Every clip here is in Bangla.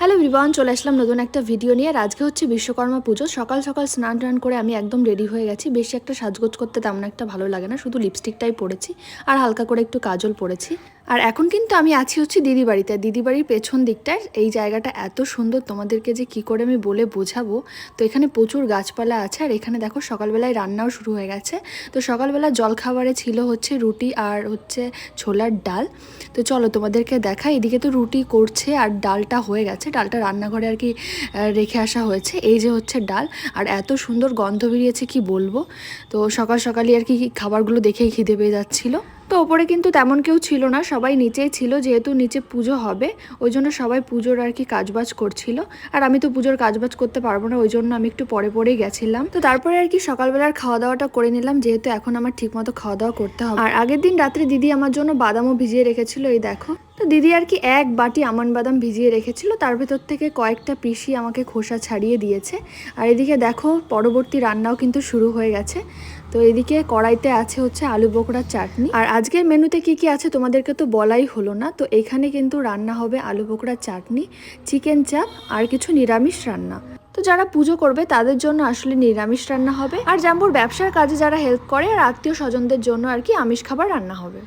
হ্যালো বিবাহন চলে আসলাম নতুন একটা ভিডিও নিয়ে আর আজকে হচ্ছে বিশ্বকর্মা পুজো। সকাল সকাল স্নান টান করে আমি একদম রেডি হয়ে গেছি। বেশি একটা সাজগোজ করতে তেমন একটা ভালো লাগে না, শুধু লিপস্টিকটাই পরেছি আর হালকা করে একটু কাজল পরেছি। আর এখন কিন্তু আমি আছি হচ্ছে দিদি বাড়িতে। দিদি বাড়ির পেছন দিকটায়। এই জায়গাটা এত সুন্দর, তোমাদেরকে যে কি করে আমি বলে বোঝাবো। তো এখানে প্রচুর গাছপালা আছে আর এখানে দেখো সকালবেলায় রান্নাও শুরু হয়ে গেছে। তো সকালবেলা জলখাবারে ছিল হচ্ছে রুটি আর হচ্ছে ছোলার ডাল। তো চলো তোমাদেরকে দেখা এদিকে তো রুটি করছে আর ডালটা হয়ে গেছে। ডালটা রান্নাঘরে আর কি রেখে আসা হয়েছে। এই যে হচ্ছে ডাল। আর এত সুন্দর গন্ধ বেরিয়েছে কি বলব? তো সকাল সকালই আর কি খাবারগুলো দেখেই খিদে পেয়ে যাচ্ছিল। তো ওপরে কিন্তু তেমন কেউ ছিল না, সবাই নিচেই ছিল যেহেতু নিচে পুজো হবে, ওই জন্য সবাই পুজোর আর কি কাজবাজ করছিল। আর আমি তো পুজোর কাজবাজ করতে পারব না, ওই জন্য আমি একটু পরে পরেই গেছিলাম। তো তারপরে আর কি সকালবেলার খাওয়া দাওয়াটা করে নিলাম, যেহেতু এখন আমার ঠিকমতো খাওয়া দাওয়া করতে হবে। আর আগের দিন রাত্রে দিদি আমার জন্য বাদামও ভিজিয়ে রেখেছিল, এই দেখো। তো দিদি আর কি এক বাটি আমন বাদাম ভিজিয়ে রেখেছিল, তার ভেতর থেকে কয়েকটা পিসি আমাকে খোসা ছাড়িয়ে দিয়েছে। আর এদিকে দেখো, পরবর্তী রান্নাও কিন্তু শুরু হয়ে গেছে। তো এদিকে কড়াইতে আছে হচ্ছে আলু বোকরার চাটনি। আর আজকের মেনুতে কি কি আছে তোমাদেরকে তো বলাই হলো না, তো এখানে কিন্তু রান্না হবে আলু বোকরার চাটনি, চিকেন চাপ আর কিছু নিরামিষ রান্না। তো যারা পুজো করবে, তাদের জন্য আসলে নিরামিষ রান্না হবে। আর জাম্বুর ব্যবসার কাজে যারা হেল্প করে, আর আত্মীয় স্বজনদের জন্য আর কি আমিষ খাবার রান্না হবে।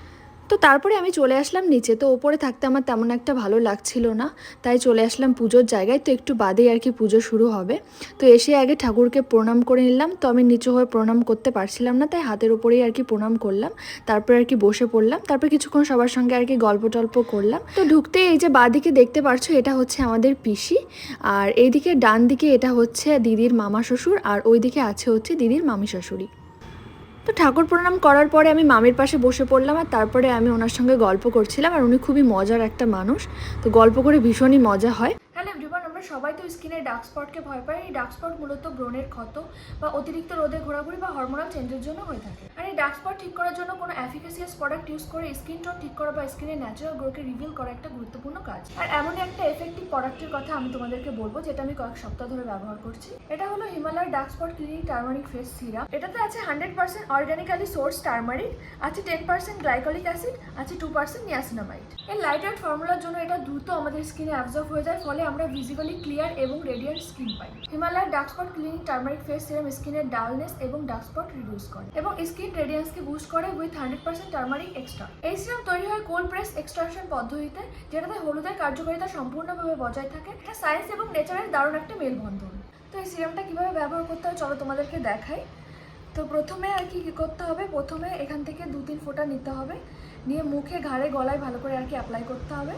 তো তারপরে আমি চলে আসলাম নিচে। তো ওপরে থাকতে আমার তেমন একটা ভালো লাগছিল না। তাই চলে আসলাম পুজোর জায়গায়। তো একটু বাদেই আর কি পুজো শুরু হবে। তো এসে আগে ঠাকুরকে প্রণাম করে নিলাম। তো আমি নিচু হয়ে প্রণাম করতে পারছিলাম না। তাই হাতের উপরেই আর কি প্রণাম করলাম। তারপরে আর কি বসে পড়লাম। তারপর কিছুক্ষণ সবার সঙ্গে আর কি গল্প টল্প করলাম। তো ঢুকতে এই যে বাঁদিকে দেখতে পারছ, এটা হচ্ছে আমাদের পিসি। আর এইদিকে ডান দিকে এটা হচ্ছে দিদির মামা শ্বশুর। আর ওইদিকে আছে হচ্ছে দিদির মামি শাশুড়ি তো ঠাকুর প্রণাম করার পরে আমি মামির পাশে বসে পড়লাম আর তারপরে আমি ওনার সঙ্গে গল্প করছিলাম আর উনি খুবই মজার একটা মানুষ। তো গল্প করে ভীষণই মজা হয়। আমরা সবাই তো স্কিনে ডার্ক স্পটকে ভয় পাই এই ডার্ক স্পট মূলত ব্রণের ক্ষত বা অতিরিক্ত রোদে ঘোরাঘুরি বা হরমোনাল চেঞ্জের জন্য হয়ে থাকে। আর এই ডার্ক স্পট ঠিক করার জন্য কোনো অ্যাফিকাসিয়াস প্রোডাক্ট ইউজ করে স্কিন টোন ঠিক করা বা স্কিনের ন্যাচারাল গ্রোকে রিভিল করা একটা গুরুত্বপূর্ণ কাজ। আর এমনই একটা এফেক্টিভ প্রোডাক্টের কথা আমি তোমাদেরকে বলব, যেটা আমি কয়েক সপ্তাহ ধরে ব্যবহার করছি। এটা হলো Himalaya dark spot clinic turmeric face serum এটাতে আছে hundred percent organically source turmeric আছে টেন পার্সেন্ট গ্লাইকলিক অ্যাসিড আছে টু পার্সেন্ট নিয়াসিনামাইড এর লাইট ওয়েট ফর্মুলার জন্য এটা দ্রুত আমাদের স্কিনে অ্যাবজর্ব হয়ে যায়, ফলে আমরা ভিজিবলি ক্লিয়ার এবং রেডিয়েন্ট স্কিন পাই হিমালয়ের dark spot clinic turmeric face serum স্কিনের ডালনেস এবং ডার্ক স্পট রিডিউস করে এবং স্কিন রেডিয়েন্সকে বুস্ট করে with hundred percent turmeric extra. এই সিরাম তৈরি হয় কোল্ড প্রেস এক্সট্রাকশন পদ্ধতিতে, যেটাতে হলুদের কার্যকারিতা সম্পূর্ণভাবে বজায় থাকে। এটা সায়েন্স এবং নেচারের দারুণ একটা মেলবন্ধন। তো এই সিরামটা কীভাবে ব্যবহার করতে হয় চলো তোমাদেরকে দেখাই। তো প্রথমে আর কি কী করতে হবে? প্রথমে এখান থেকে দু তিন ফোঁটা নিতে হবে। নিয়ে মুখে, ঘাড়ে, গলায় ভালো করে আর কি অ্যাপ্লাই করতে হবে।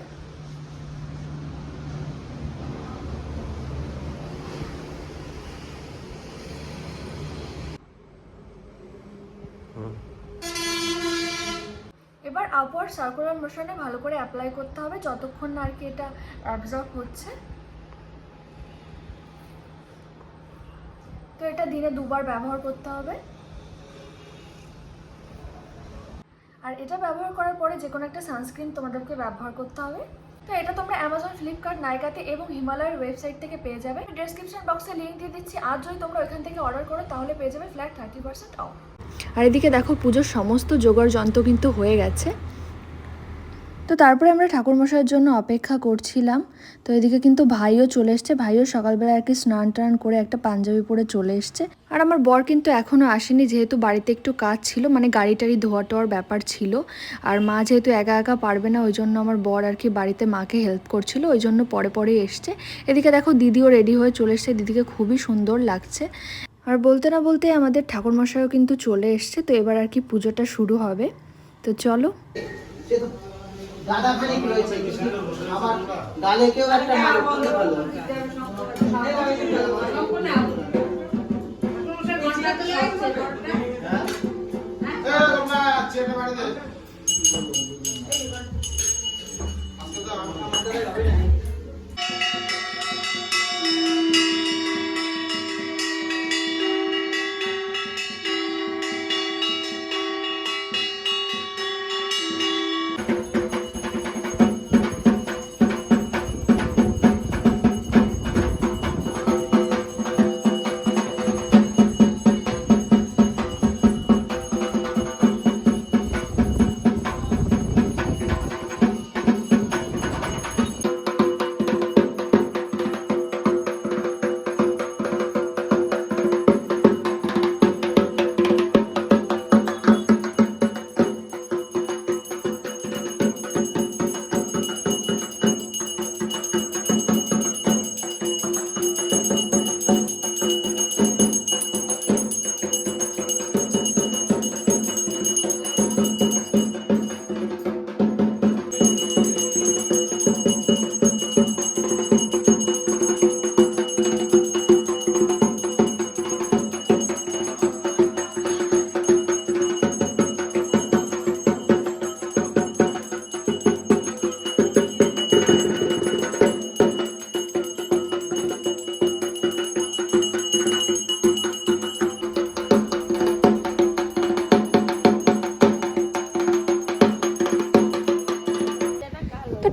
এবার আপওয়ার্ড সার্কুলার মোশনে ভালো করে অ্যাপ্লাই করতে হবে যতক্ষণ না আর কি এটা অ্যাবজর্ব হচ্ছে। তো এটা দিনে দুবার ব্যবহার করতে হবে। আর এটা ব্যবহার করার পরে যে কোনো একটা সানস্ক্রিন তোমাদেরকে ব্যবহার করতে হবে। তো এটা তোমরা অ্যামাজন ফ্লিপকার্ট নাইকাতে এবং হিমালয়ের ওয়েবসাইট থেকে পেয়ে যাবে। ডেসক্রিপশন বক্সে লিঙ্ক দিয়ে দিচ্ছি। আর যদি তোমরা ওইখান থেকে অর্ডার করো, তাহলে পেয়ে যাবে ফ্ল্যাট থার্টি পার্সেন্ট অফ আর এদিকে দেখো পুজোর সমস্ত জোগাড় যন্ত্র কিন্তু হয়ে গেছে। তো তারপরে আমরা ঠাকুরমশাইয়ের জন্য অপেক্ষা করছিলাম। তো এদিকে কিন্তু ভাইও চলে এসছে। ভাইও সকালবেলা আর কি স্নান টান করে একটা পাঞ্জাবি পরে চলে এসছে। আর আমার বর কিন্তু এখনও আসেনি, যেহেতু বাড়িতে একটু কাজ ছিল মানে গাড়ি টাড়ি ধোয়া টোয়ার ব্যাপার ছিল। আর মা যেহেতু একা একা পারবে না, ওই জন্য আমার বর আর কি বাড়িতে মাকে হেল্প করছিল, ওই জন্য পরে পরে এসছে। এদিকে দেখো দিদিও রেডি হয়ে চলে এসছে। দিদিকে খুবই সুন্দর লাগছে। আর বলতে না বলতে আমাদের ঠাকুরমশাইও কিন্তু চলে এসছে। তো এবার আর কি পুজোটা শুরু হবে। তো চলো। দাদা খানিক রয়েছে আবার ডালে কেউ একটা মারতে পারল হ্যাঁ?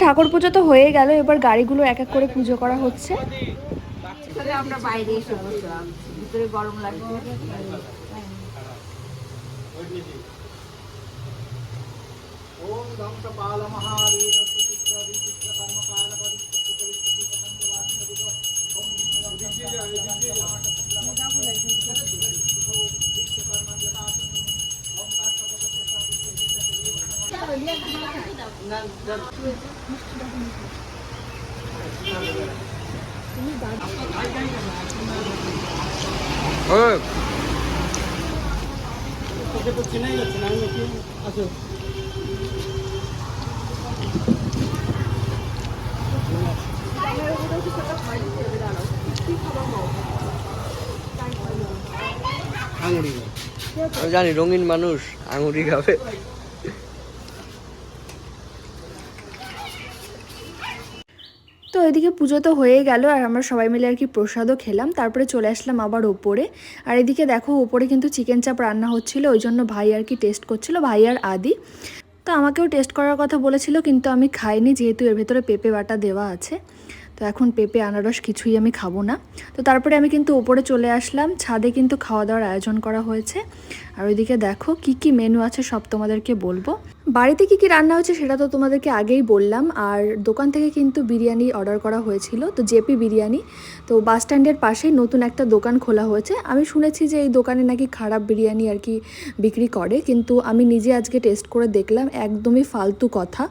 ঠাকুর পুজো তো হয়ে গেল এবার গাড়িগুলো এক এক করে পুজো করা হচ্ছে। আমরা বাইরে ভিতরে গরম ওম মহাবীর জানি রঙিন মানুষ আঙুরি খাবে। তো এদিকে পুজো তো হয়ে গেল আর আমরা সবাই মিলে আর কি প্রসাদও খেলাম। তারপরে চলে আসলাম আবার ওপরে। আর এদিকে দেখো, ওপরে কিন্তু চিকেন চাপ রান্না হচ্ছিল, ওই জন্য ভাই আর কি টেস্ট করছিল, ভাই আর আদি। তো আমাকেও টেস্ট করার কথা বলেছিল, কিন্তু আমি খাইনি, যেহেতু এর ভেতরে পেঁপে বাটা দেওয়া আছে। তো এখন পেঁপে, আনারস কিছুই আমি খাব না। তো তারপরে আমি কিন্তু ওপরে চলে আসলাম, ছাদে কিন্তু খাওয়া দাওয়ার আয়োজন করা হয়েছে। আর ওইদিকে দেখো কি কি মেনু আছে সব তোমাদেরকে বলব। বাড়িতে কি কি রান্না হচ্ছে সেটা তো তোমাদেরকে আগেই বললাম। আর দোকান থেকে কিন্তু বিরিয়ানি অর্ডার করা হয়েছিল, তো জেপি বিরিয়ানি। তো বাস স্ট্যান্ডের পাশেই নতুন একটা দোকান খোলা হয়েছে। আমি শুনেছি যে এই দোকানে নাকি খারাপ বিরিয়ানি আর কি বিক্রি করে, কিন্তু আমি নিজে আজকে টেস্ট করে দেখলাম, একদমই ফালতু কথা।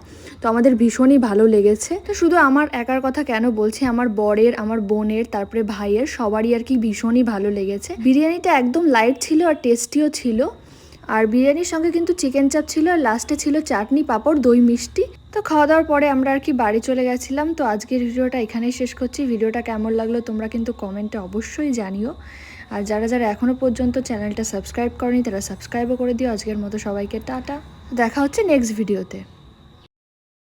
তো আমাদের ভীষণই ভালো লেগেছে। তো শুধু আমার একার কথা কেন বলছি, আমার বরের, আমার বোনের, তারপরে ভাইয়ের সবারই আর কি ভীষণই ভালো লেগেছে। বিরিয়ানিটা একদম লাইট ছিল আর টেস্টিও ছিল। আর বিরিয়ানির সঙ্গে কিন্তু চিকেন চাপ ছিল, আর লাস্টে ছিল চাটনি, পাঁপড়, দই, মিষ্টি। তো খাওয়া দাওয়ার পরে আমরা আর কি বাড়ি চলে গেছিলাম। তো আজকের ভিডিওটা এখানেই শেষ করছি। ভিডিওটা কেমন লাগল তোমরা কিন্তু কমেন্টে অবশ্যই জানিও। আর যারা যারা এখনও পর্যন্ত চ্যানেলটা সাবস্ক্রাইব করেনি, তারা সাবস্ক্রাইবও করে দিও। আজকের মতো সবাইকে টাটা। দেখা হচ্ছে নেক্সট ভিডিওতে